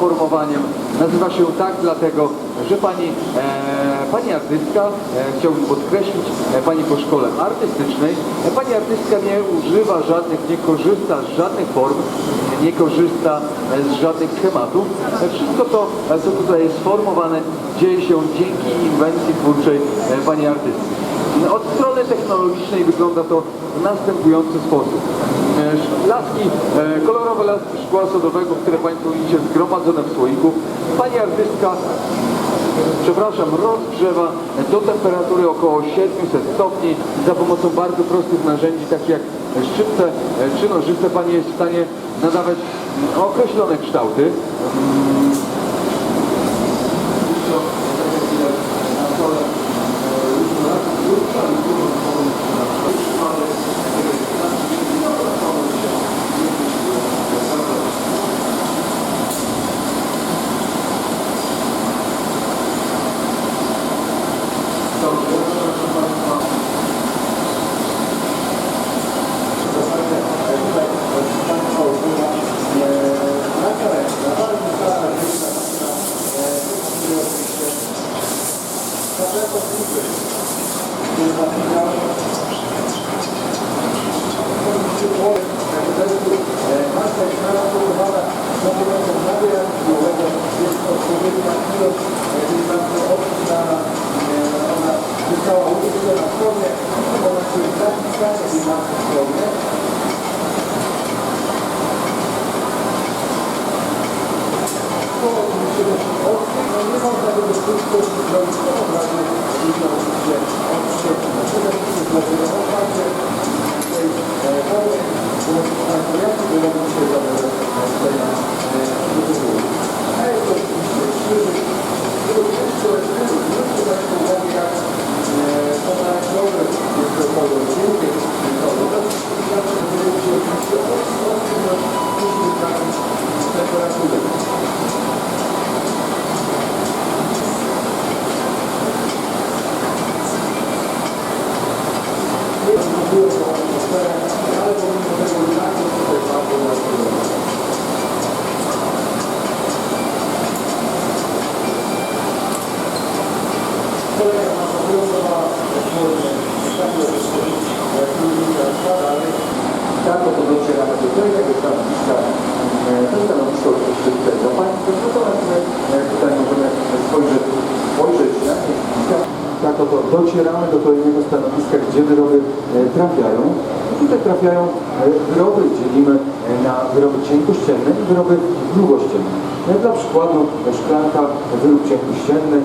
wolnoformowaniem. Nazywa się tak dlatego, że Pani, e, pani artystka, e, chciałbym podkreślić, e, Pani po szkole artystycznej, e, Pani artystka nie używa żadnych, nie korzysta z żadnych form, nie korzysta e, z żadnych schematów. E, Wszystko to, e, co tutaj jest sformowane, dzieje się dzięki inwencji twórczej Pani artystki. Od strony technologicznej wygląda to w następujący sposób. E, Laski, e, kolorowe laski szkła sodowego, które Państwo widzicie zgromadzone w słoiku. Pani artystka, przepraszam, rozgrzewa do temperatury około 700 stopni za pomocą bardzo prostych narzędzi, takich jak szczypce e, czy nożyce. Pani jest w stanie nadawać określone kształty. Tutaj trafiają e, wyroby, dzielimy e, na wyroby cienkościenne i wyroby grubościenne. Dla przykładu szklanka, wyrób cienkościenny,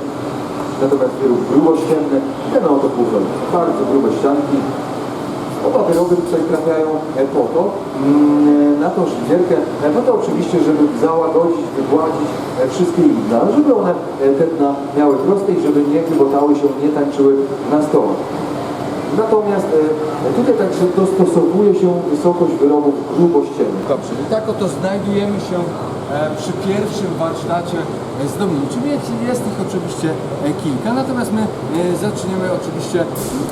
natomiast wyrób grubościenny, ten oto półrok. Bardzo grube ścianki, Oba wyroby tutaj trafiają e, po to, mm, na tą szlifierkę, no to oczywiście, żeby załagodzić, wygładzić wszystkie igna, żeby one te dna miały proste i żeby nie chybotały się, nie tańczyły na stołach. Natomiast e, tutaj także dostosowuje się wysokość wyrobów grubościennych. Dobrze, i tak oto znajdujemy się e, przy pierwszym warsztacie e, zdobniczym. Jest, jest ich oczywiście e, kilka, natomiast my e, zaczniemy oczywiście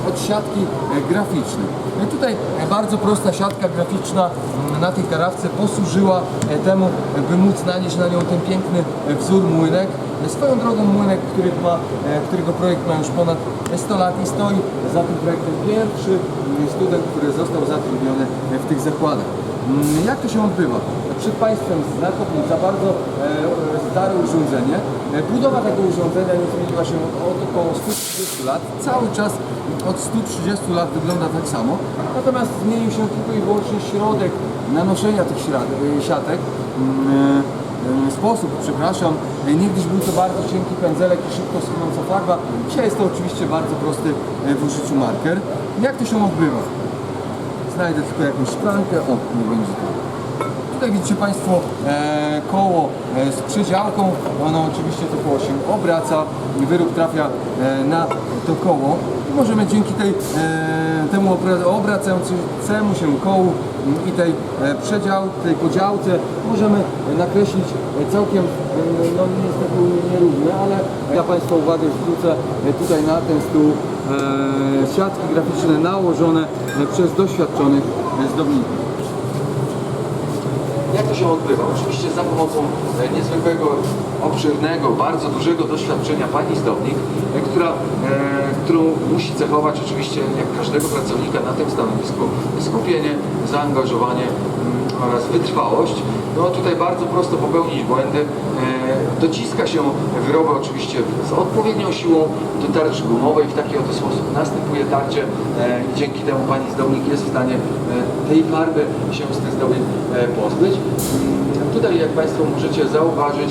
od siatki graficznej. Tutaj bardzo prosta siatka graficzna m, na tej karawce posłużyła temu, by móc nanieść na nią ten piękny wzór młynek. Swoją drogą młynek, który ma, którego projekt ma już ponad 100 lat i stoi za tym projektem pierwszy m, student, który został zatrudniony w tych zakładach. Mm, Jak to się odbywa? Przed Państwem znakomite, za bardzo e, stare urządzenie. E, Budowa tego urządzenia nie zmieniła się od około 130 lat. Cały czas od 130 lat wygląda tak samo. Natomiast zmienił się tylko i wyłącznie środek nanoszenia tych e, siatek. Mm, e, e, Sposób, przepraszam. Niegdyś był to bardzo cienki pędzelek i szybko schynąca farba. Dzisiaj jest to oczywiście bardzo prosty w użyciu marker. Jak to się odbywa? Znajdę tylko jakąś szklankę. O, nie będzie. Tutaj widzicie Państwo e, koło e, z przedziałką. Ono oczywiście to koło się obraca i wyrób trafia e, na to koło. I możemy dzięki tej, temu obra- obracającemu się kołu m, i tej przedział, tej podziałce możemy nakreślić całkiem, no niestety nierówne, ale ja Państwa uwagę zwrócę tutaj na ten stół siatki graficzne nałożone przez doświadczonych zdobników. Jak to się odbywa? Oczywiście za pomocą e, niezwykłego, obszernego, bardzo dużego doświadczenia pani zdobnik, e, która, e, którą musi cechować oczywiście jak każdego pracownika na tym stanowisku skupienie, zaangażowanie mm, oraz wytrwałość. No tutaj bardzo prosto popełnić błędy. E, dociska się wyroby oczywiście z odpowiednią siłą do tarczy gumowej. W taki oto sposób następuje tarcie e, i dzięki temu pani zdobnik jest w stanie e, tej farby się z tych zdobień pozbyć. Mm, Tutaj jak Państwo możecie zauważyć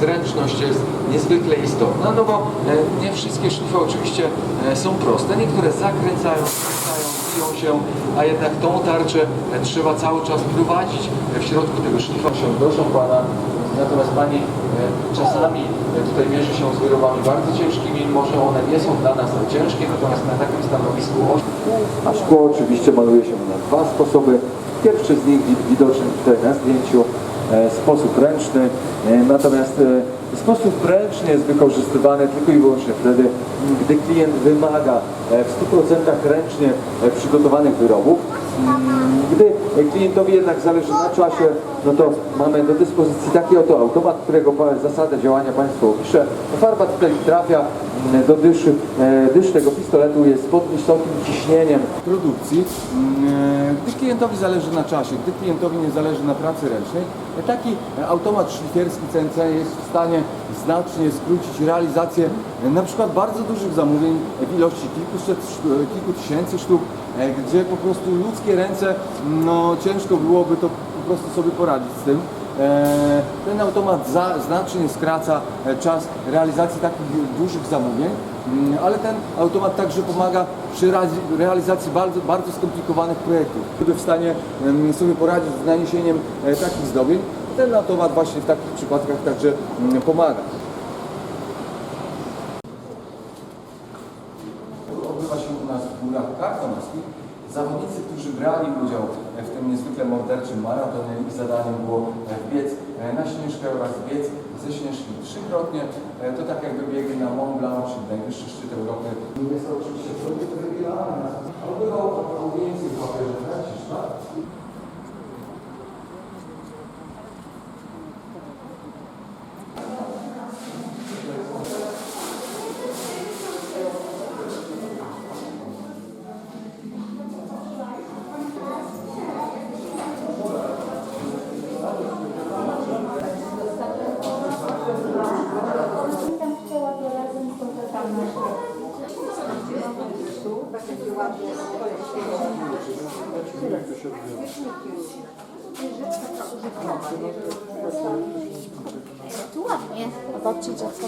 zręczność jest niezwykle istotna, no bo nie wszystkie szlify oczywiście są proste. Niektóre zakręcają, się, a jednak tą tarczę e, trzeba cały czas prowadzić e, w środku tego szlifa się do szampana. Natomiast Pani e, czasami e, tutaj mierzy się z wyrobami bardzo ciężkimi, może one nie są dla nas tak ciężkie, natomiast na takim stanowisku A szkło oczywiście maluje się na dwa sposoby. Pierwszy z nich wi- widoczny tutaj na zdjęciu, e, sposób ręczny, e, natomiast e, sposób ręczny jest wykorzystywany tylko i wyłącznie wtedy, gdy klient wymaga e, w 100% ręcznie e, przygotowanych wyrobów. Mm, Gdy klientowi jednak zależy na czasie, no to mamy do dyspozycji taki oto automat, którego zasadę działania Państwu opiszę. Farba tutaj trafia mm, do dyszy. E, Dysz tego pistoletu jest pod wysokim ciśnieniem. produkcji, mm, gdy klientowi zależy na czasie, gdy klientowi nie zależy na pracy ręcznej, taki automat szlifierski CNC jest w stanie znacznie skrócić realizację e, na przykład bardzo dużych zamówień w ilości kilkuset, sztu- kilku tysięcy sztuk, e, gdzie po prostu ludzkie ręce, no ciężko byłoby to po prostu sobie poradzić z tym. E, Ten automat za, znacznie skraca e, czas realizacji takich dużych zamówień, mm, ale ten automat także pomaga przy realiz- realizacji bardzo, bardzo skomplikowanych projektów. Gdyby w stanie sobie poradzić z naniesieniem e, takich zdobień, ten automat właśnie w takich przypadkach także mm, pomaga. Odbywa się u nas w górach karkonoskich. Zawodnicy, którzy brali udział w tym niezwykle morderczym maratonie ich zadaniem było wbiec na Śnieżkę oraz biec ze Śnieżki trzykrotnie. To tak jakby biegli na Mont Blanc, czyli najwyższy szczyt Europy. Jest to oczywiście projekt regionalny. Odbywał audiencję w papierze Franciszka. Tu ładnie. Zobaczcie, dziecko.